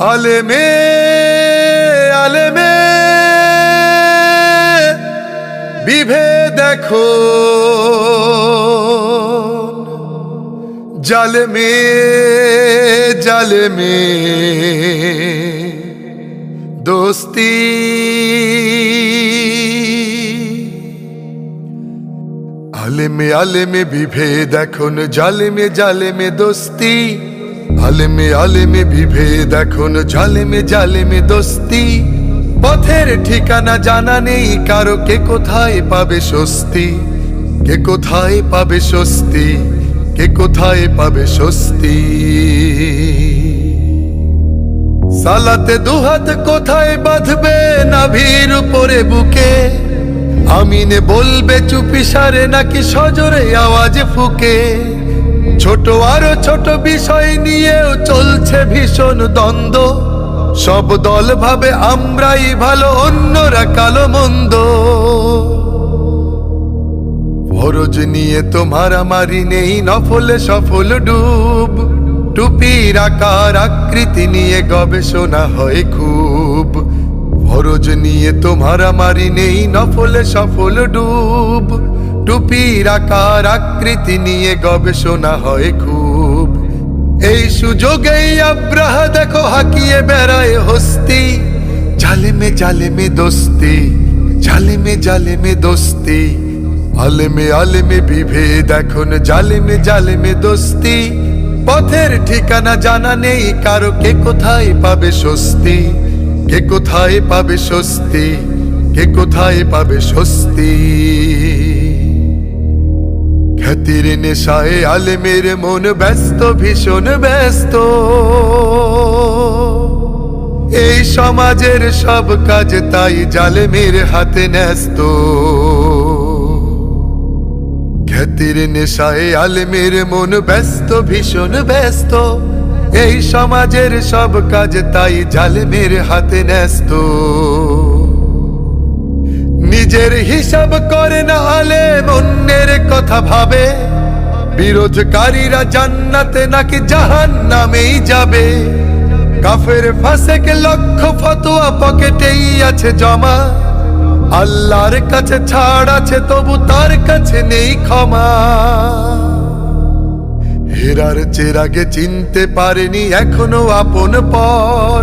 আলেমে আলেমে বিভেদ দেখো। জালেমে জালেমে দোস্তি। আলেমে আলেমে বিভেদ এখন জালেমে জালেমে দোস্তি। আলেমে আলেমে বিভেদ এখন জালেমে জালেমে দোস্তি। পথের ঠিকানা জানা নেই, কারও কে কোথায় পাবে স্বস্তি? কে কোথায় পাবে স্বস্তি? কে কোথায় পাবে স্বস্তি? সালাতে দুহাত কোথায় বাঁধবে নাভির উপরে বুকে? আমিনে বলবে চুপি সারে নাকি সজরে আওয়াজ ফুকে? ছোট আরও ছোট বিষয় নিয়েও চলছে ভীষণ দ্বন্দ্ব। সব দল ভাবে আমরাই ভালো, অন্যরা কালো মন্দ। ফরজ নিয়ে তো মারামারি নেই, নফলে সফল ডুব। টুপির আকার, আকৃতি নিয়ে গবেষণা হয় খুব। ফরজ নিয়ে তো মারামারি নেই, নফলে সফল ডুব। টুপির আকার আকৃতি নিয়ে গবেষণা হয় খুব। এই সুযোগেই আব্রাহা দেখো হাকিয়ে বেড়ায় হস্তি। জালেমে জালেমে দোস্তি, জালেমে জালেমে দোস্তি। আলেমে আলেমে বিভেদ এখন, জালেমে জালেমে দোস্তি। পথের ঠিকানা জানা নেই, কারও কে কোথায় পাবে স্বস্তি? কে কোথায় পাবে স্বস্তি? কে কোথায় পাবে স্বস্তি? খ্যাতির নেশায় আলেমের মন ব্যস্ত ভীষণ ব্যস্ত এই সমাজের সব কাজ তাই জালেমের হাতে ন্যস্ত। খ্যাতির নেশায় আলেমের মন ব্যস্ত, ভীষণ ব্যস্ত। এই সমাজের সব কাজ তাই জালেমের হাতে ন্যস্ত। নিজের হিসাব করে না আলেম অন্যের কথা ভাবে। বিরোধকারীরা জান্নাতে নাকি জাহান নামেই যাবে। কাফের ফাঁসেকে লক্ষ ফতোয়া পকেটেই আছে জমা। আল্লাহর কাছে ছাড় আছে, তবু তার কাছে নেই ক্ষমা। হেরার চেরাগে চিনতে পারেনি এখনও আপন পর।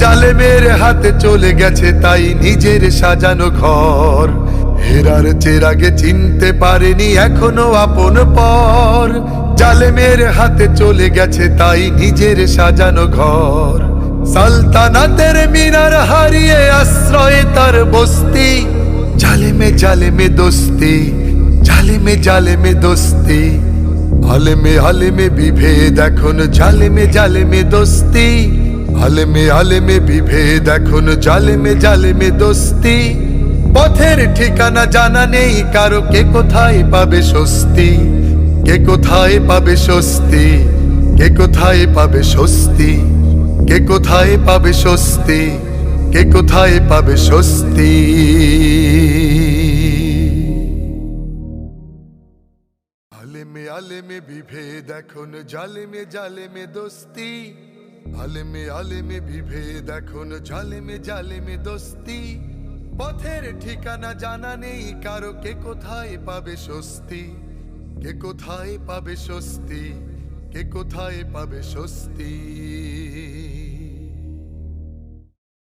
জালেমের হাতে চলে গেছে তাই নিজের সাজানো ঘর। হেরার চেরাগে চিনতে পারেনি এখনও আপন পর। জালেমের হাতে চলে গেছে তাই নিজের সাজানো ঘর। সালতানাতের মিনার হারিয়ে আশ্রয়ে তার বস্তি। জালেমে জালেমে দোস্তি, জালেমে জালেমে দোস্তি। আলেমে আলেমে বিভেদ এখন জালেমে জালেমে দোস্তি। আলেমে আলেমে বিভেদ, এখন জালেমে জালেমে দোস্তি। পথের ঠিকানা জানা নেই, কারও কে কোথায় পাবে স্বস্তি? কে কোথায় পাবে স্বস্তি? কে কোথায় পাবে স্বস্তি? কে কোথায় পাবে স্বস্তি? কে কোথায় পাবে স্বস্তি? আলেমে আলেমে বিভেদ, এখন জালেমে জালেমে দোস্তি। আলেমে আলেমে বিভেদ এখন জালেমে জালেমে দোস্তি। পথের ঠিকানা জানা নেই, কারও কে কোথায় পাবে স্বস্তি? কে কোথায় পাবে স্বস্তি? কে কোথায় পাবে স্বস্তি?